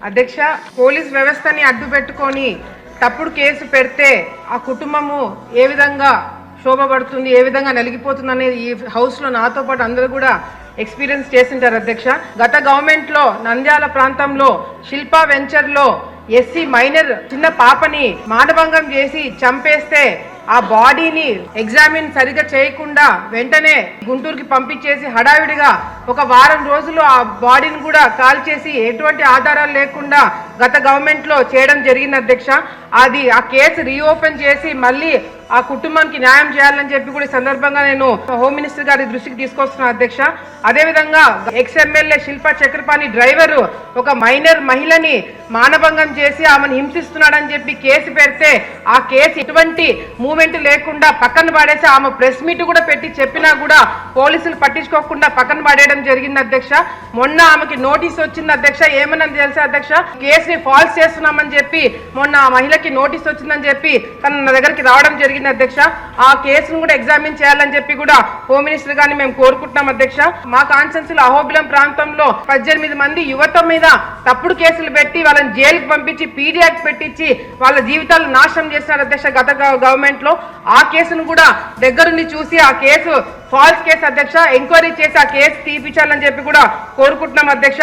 అధ్యక్ష పోలీస్ వ్యవస్థని అడ్డు పెట్టుకొని తప్పుడు కేసు పెడితే ఆ కుటుంబము ఏ విధంగా శోభపడుతుంది ఏ విధంగా నలిగిపోతుంది అనేది ఈ హౌస్లో నాతో పాటు అందరూ కూడా ఎక్స్పీరియన్స్ చేసింటారు అధ్యక్ష. గత గవర్నమెంట్లో నంద్యాల ప్రాంతంలో శిల్పా వెంచర్లో ఎస్సీ మైనర్ చిన్న పాపని మానభంగం చేసి చంపేస్తే ఆ బాడీని ఎగ్జామిన్ సరిగా చేయకుండా వెంటనే గుంటూరుకి పంపించేసి హడావిడిగా ఒక వారం రోజులు ఆ బాడీని కూడా కాల్ చేసి ఎటువంటి ఆధారాలు లేకుండా గత గవర్నమెంట్లో చేయడం జరిగింది అధ్యక్ష. అది ఆ కేసు రీఓపెన్ చేసి మళ్ళీ ఆ కుటుంబానికి న్యాయం చేయాలని చెప్పి కూడా సందర్భంగా నేను హోమ్ మినిస్టర్ గారి దృష్టికి తీసుకొస్తున్నాను అధ్యక్ష. అదేవిధంగా ex MLA Shilpa Chakrapani driver ఒక మైనర్ మహిళని మానభంగం చేసి ఆమెను హింసిస్తున్నాడని చెప్పి కేసు పెడితే ఆ కేసు ఎటువంటి మూమెంట్ లేకుండా పక్కన పడేసి ఆమె ప్రెస్ మీట్ కూడా పెట్టి చెప్పినా కూడా పోలీసులు పట్టించుకోకుండా పక్కన పడేయడం జరిగింది అధ్యక్ష. మొన్న ఆమెకి నోటీస్ వచ్చింది అధ్యక్ష. ఏమన్నా తెలుసా అధ్యక్ష? కేసుని ఫాల్స్ చేస్తున్నామని చెప్పి మొన్న ఆ మహిళకి నోటీస్ వచ్చిందని చెప్పి తన నా దగ్గరికి రావడం జరిగింది అధ్యక్ష. ఆ కేసును కూడా ఎగ్జామిన్ చేయాలని చెప్పి కూడా హోమ్ మినిస్టర్ గారిని మేము కోరుకుంటున్నాం అధ్యక్ష. మా కాన్స్టెన్సీలో అహోబిలం ప్రాంతంలో పద్దెనిమిది మంది యువత మీద తప్పుడు కేసులు పెట్టి వాళ్ళని జైలుకి పంపించి పీడియాకి పెట్టించి వాళ్ళ జీవితాలు నాశనం చేస్తున్నారు అధ్యక్ష గత గవర్నమెంట్. లో ఆ కేసును కూడా దగ్గరుండి చూసి ఆ కేసు ఫాల్స్ కేసు అధ్యక్ష ఎంక్వైరీ చేసి ఆ కేసు తీపించాలని చెప్పి కూడా కోరుకుంటున్నాం అధ్యక్ష.